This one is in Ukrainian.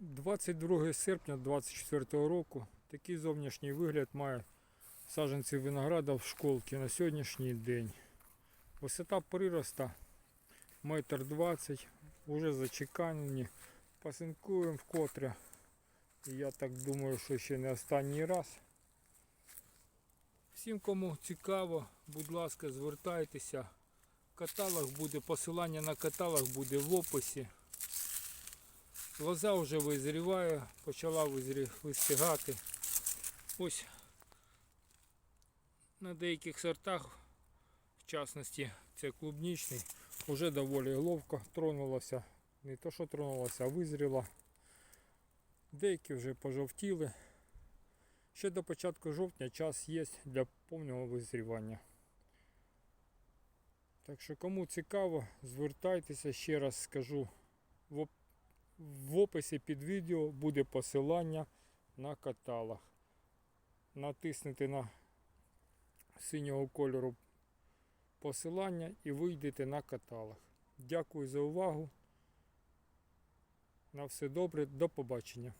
22 серпня 2024 року такий зовнішній вигляд має саджанці винограда в школці на сьогоднішній день. Висота прироста 1,20 м, вже зачеканені. Пасинкуємо вкотре. Я так думаю, що ще не останній раз. Всім, кому цікаво, будь ласка, звертайтеся. Каталог буде, посилання на каталог буде в описі. Лоза вже визріває, почала вистигати. Ось на деяких сортах, в частності це клубнічний, вже доволі ловко тронулося. Не то що тронулося, а визріла. Деякі вже пожовтіли. Ще до початку жовтня час є для повного визрівання. Так що кому цікаво, звертайтеся, ще раз скажу. В, в описі під відео буде посилання на каталог. Натиснете на синього кольору посилання і вийдете на каталог. Дякую за увагу. На все добре, до побачення.